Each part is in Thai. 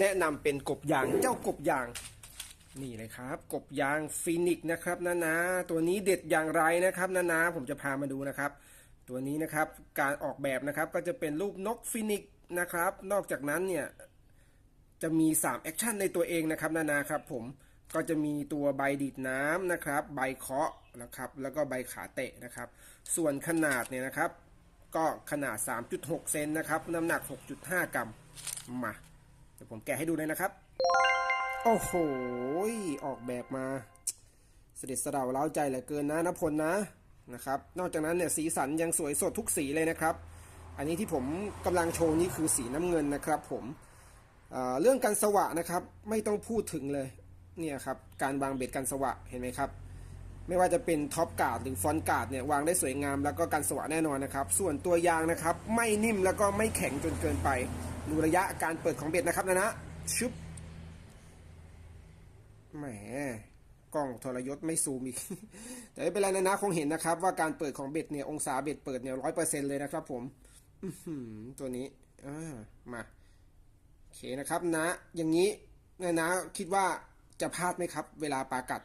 แนะนำเป็นกบยางเจ้ากบยาง นี่เลยครับ กบยางฟินิกนะครับนะนะตัวนี้เด็ดอย่างไรนะครับนะนะผมจะพามาดูนะครับ ตัวนี้นะครับการออกแบบนะครับก็จะเป็นรูปนกฟินิกนะครับ นอกจากนั้นเนี่ยจะมี3แอคชั่นในตัวเองนะครับนานาครับผมก็จะมีตัวใบดีดน้ำนะครับ ใบเคาะนะครับแล้วก็ใบขาเตะนะครับ ส่วนขนาดเนี่ยนะครับ ก็ขนาด 3.6 เซนนะครับ น้ำหนัก 6.5 กรัมมา ดี๋ยวผมแกะให้ดูเลยนะครับ โอ้โห ออกแบบมาเสด็จสะดาเล้าใจเหลือเกินนะนพลนะนะครับ นอกจากนั้นเนี่ยสีสันยังสวยสดทุกสีเลยนะครับ อันนี้ที่ผมกำลังโชว์นี่คือสีน้ำเงินนะครับผมอ่าเรื่องการสวะนะครับไม่ต้องพูดถึงเลยเนี่ยครับการวางเบ็ดการสวะเห็นไหมครับ ไม่ว่าจะเป็นท็อปการ์ดหรือฟอนต์การ์ดเนี่ยวางได้สวยงามแล้วก็การสวะแน่นอนนะครับ ส่วนตัวยางนะครับ ไม่นิ่มแล้วก็ไม่แข็งจนเกินไป ดูระยะการเปิดของเบ็ดนะครับนะนะชุบแหมกล้องทรยศไม่ซูมอีก แต่ไม่เป็นไรนะนะคงเห็นนะครับ ว่าการเปิดของเบ็ดเนี่ยองศาเบ็ดเปิดเนี่ยร้อยเปอร์เซ็นเลยนะครับ ผมตัวนี้อ่ามาโอเคนะครับนะ อย่างนี้นะนะคิดว่าจะพลาดไหมครับ เวลาปากัด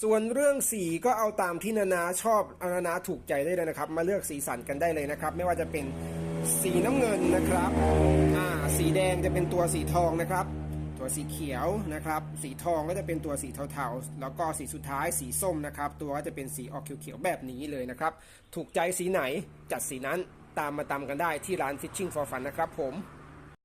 ส่วนเรื่องสีก็เอาตามที่นานาชอบอานานาถูกใจได้เลยนะครับ มาเลือกสีสันกันได้เลยนะครับ ไม่ว่าจะเป็นสีน้ำเงินนะครับอ่าสีแดงจะเป็นตัวสีทองนะครับ ตัวสีเขียวนะครับ สีทองก็จะเป็นตัวสีเทาๆ แล้วก็สีสุดท้ายสีส้มนะครับ ตัวก็จะเป็นสีออกเขียวๆแบบนี้เลยนะครับ ถูกใจสีไหนจัดสีนั้นตามมาตามกันได้ที่ร้าน Fishing for Fun นะครับผม